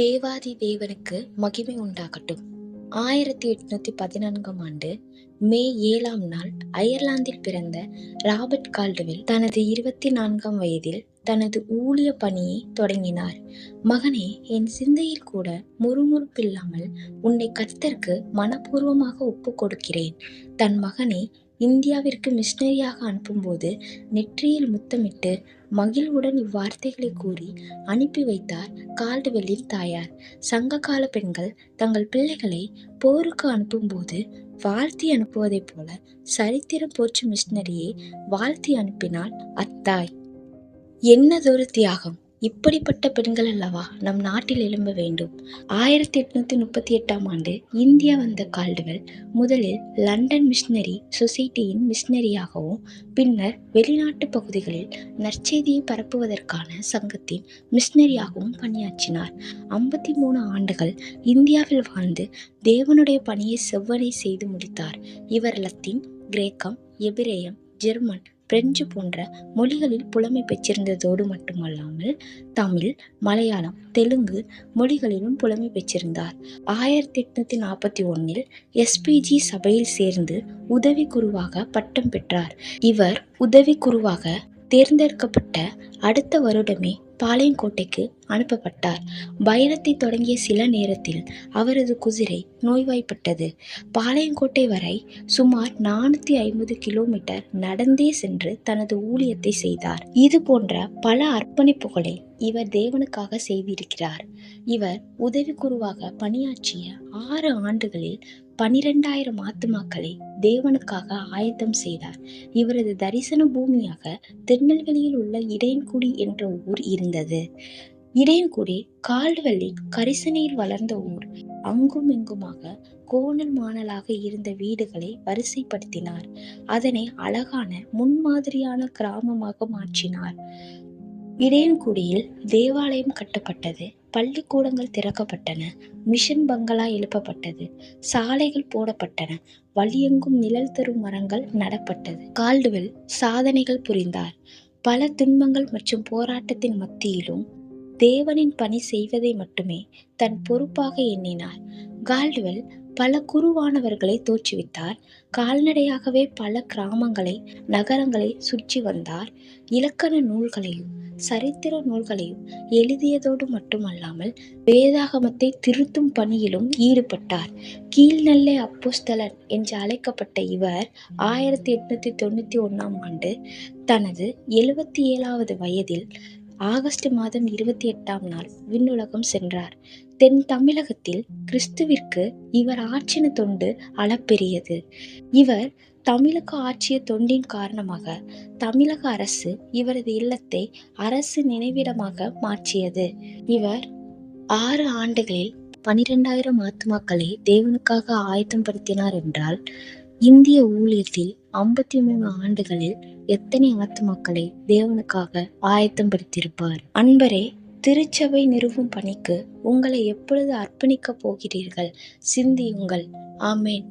தேவாதி தேவனுக்கு மகிமை உண்டாகட்டும். ஆயிரத்தி எட்நூத்தி பதினான்காம் ஆண்டு மே ஏழாம் நாள் அயர்லாந்தில் பிறந்த ராபர்ட் கால்டுவில் தனது இருபத்தி நான்காம் வயதில் தனது ஊழிய பணியை தொடங்கினார். மகனே என் சிந்தையில் கூட முறுமுறுப்பில்லாமல் உன்னை கர்த்தருக்கு மனப்பூர்வமாக ஒப்பு கொடுக்கிறேன். தன் மகனை இந்தியாவிற்கு மிஷினரியாக அனுப்பும்போது நெற்றியில் முத்தமிட்டு மகிழ்வுடன் இவ்வார்த்தைகளை கூறி அனுப்பி வைத்தார் கால்டுவெல்லின் தாயார். சங்ககால பெண்கள் தங்கள் பிள்ளைகளை போருக்கு அனுப்பும்போது வாழ்த்தி அனுப்புவதைப் போல சரித்திரம் போற்றும் மிஷினரியை வாழ்த்தி அனுப்பினாள் அத்தாய். என்னதொரு தியாகம்! இப்படிப்பட்ட பெண்கள் அல்லவா நம் நாட்டில் எழும்ப வேண்டும்? ஆயிரத்தி எட்நூத்தி முப்பத்தி எட்டாம் ஆண்டு இந்தியா வந்த கால்டுவெல் முதலில் லண்டன் மிஷினரி சொசைட்டியின் மிஷினரியாகவும் பின்னர் வெளிநாட்டு பகுதிகளில் நற்செய்தியை பரப்புவதற்கான சங்கத்தின் மிஷினரியாகவும் பணியாற்றினார். ஐம்பத்தி மூணு ஆண்டுகள் இந்தியாவில் வாழ்ந்து தேவனுடைய பணியை செவ்வனை செய்து முடித்தார். இவர் லத்தீன் கிரேக்கம் எபிரேயம் ஜெர்மன் பிரெஞ்சு போன்ற மொழிகளில் புலமை பெற்றிருந்ததோடு மட்டுமல்லாமல் தமிழ் மலையாளம் தெலுங்கு மொழிகளிலும் புலமை பெற்றிருந்தார். ஆயிரத்தி எட்நூத்தி நாற்பத்தி ஒன்னில் எஸ்பிஜி சபையில் சேர்ந்து உதவி குருவாக பட்டம் பெற்றார். இவர் உதவி குருவாக தேர்ந்தெடுக்கப்பட்ட அடுத்த வருடமே பாளையங்கோட்டைக்கு அனுப்பப்பட்டார். பயணத்தை தொடங்கிய சில நேரத்தில் அவரது குதிரை நோய்வாய்ப்பட்டது. பாளையங்கோட்டை வரை சுமார் நானூற்றி ஐம்பது கிலோமீட்டர் நடந்தே சென்று தனது ஊழியத்தை செய்தார். இது போன்ற பல அர்ப்பணிப்புகளை இவர் தேவனுக்காக செய்திருக்கிறார். இவர் உதவி குருவாக பணியாற்றிய ஆறு ஆண்டுகளில் பனிரெண்டாயிரம் ஆத்துமாக்களை தேவனுக்காக ஆயத்தம் செய்தார். இவரது தரிசன பூமியாக திருநெல்வேலியில் உள்ள இடையன்குடி என்ற ஊர் இருந்தது. இடையன்குடி கால்வெல்லின் கரிசனையில் வளர்ந்த ஊர். அங்கும் இங்குமாக கோணல் மாணலாக இருந்த வீடுகளை வரிசைப்படுத்தினார். அதனை அழகான முன்மாதிரியான கிராமமாக மாற்றினார். இடையன்குடியில் தேவாலயம் கட்டப்பட்டது. பள்ளிக்கூடங்கள் திறக்கப்பட்டன. மிஷன் பங்களா எழுப்பப்பட்டது. சாலைகள் போடப்பட்டன. வழியெங்கும் நிழல் தரும் மரங்கள் நடப்பட்டது. கால்டுவெல் சாதனைகள் புரிந்தார். பல துன்பங்கள் மற்றும் போராட்டத்தின் மத்தியிலும் தேவனின் பணி செய்வதை மட்டுமே தன் பொறுப்பாக எண்ணினார். கால்டுவெல் பல குருவானவர்களை தோற்றுவித்தார். கால்நடையாகவே பல கிராமங்களை நகரங்களை சுற்றி வந்தார். இலக்கண நூல்களையும் சரித்திர நூல்களையும் எழுதியதோடு மட்டுமல்லாமல் வேதாகமத்தை திருத்தும் பணியிலும் ஈடுபட்டார். கீழ்நெல்லை அப்போஸ்தலன் என்று அழைக்கப்பட்ட இவர் ஆயிரத்தி எட்நூத்தி தொண்ணூத்தி ஒன்னாம் ஆண்டு தனது எழுபத்தி ஏழாவது வயதில் ஆகஸ்ட் மாதம் இருபத்தி எட்டாம் நாள் விண்ணுலகம் சென்றார். தென் தமிழகத்தில் கிறிஸ்துவிற்கு இவர் ஆற்றின தொண்டு அளப்பெரியது. இவர் தமிழுக்கு ஆற்றிய தொண்டின் காரணமாக தமிழக அரசு இவரது இல்லத்தை அரசு நினைவிடமாக மாற்றியது. இவர் ஆறு ஆண்டுகளில் பனிரெண்டாயிரம் ஆத்மாக்களை தேவனுக்காக ஆயத்தம் படுத்தினார் என்றால் இந்திய ஊழியத்தில் ஐம்பத்தி மூணு ஆண்டுகளில் எத்தனை ஆத்மாக்களை தேவனுக்காக ஆயத்தம் படுத்தியிருப்பார் அன்பரே திருச்சபை நிறுவும் பணிக்கு உங்களை எப்பொழுது அர்ப்பணிக்கப் போகிறீர்கள்? சிந்தியுங்கள். ஆமேன்.